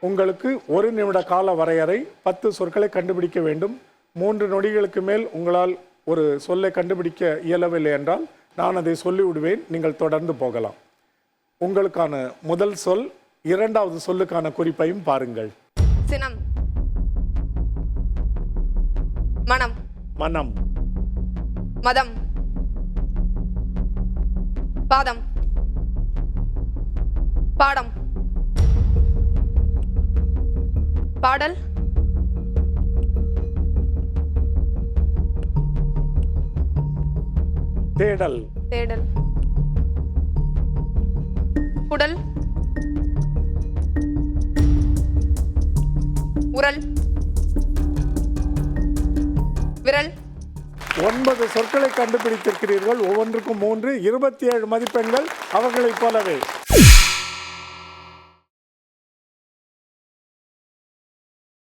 உங்களுக்கு ஒரு நிமிட கால வரையறை பத்து சொற்களை கண்டுபிடிக்க வேண்டும். மூன்று நொடிகளுக்கு மேல் உங்களால் ஒரு சொல்லை கண்டுபிடிக்க இயலவில்லை என்றால் நான் அதை சொல்லிவிடுவேன் நீங்கள் தொடர்ந்து போகலாம். உங்களுக்கான முதல் சொல் இரண்டாவது சொல்லுக்கான குறிப்பையும் பாருங்கள். சினம். மனம். மனம். மதம். பாதம். பாடம். பாடல்? தேடல். தேடல். குடல் உரல். விரல். ஒன்பது சொற்களை கண்டுபிடித்திருக்கிறீர்கள். ஒவ்வொன்றுக்கும் மூன்று இருபத்தி ஏழு மதிப்பெண்கள் அவர்களைப் போலவே.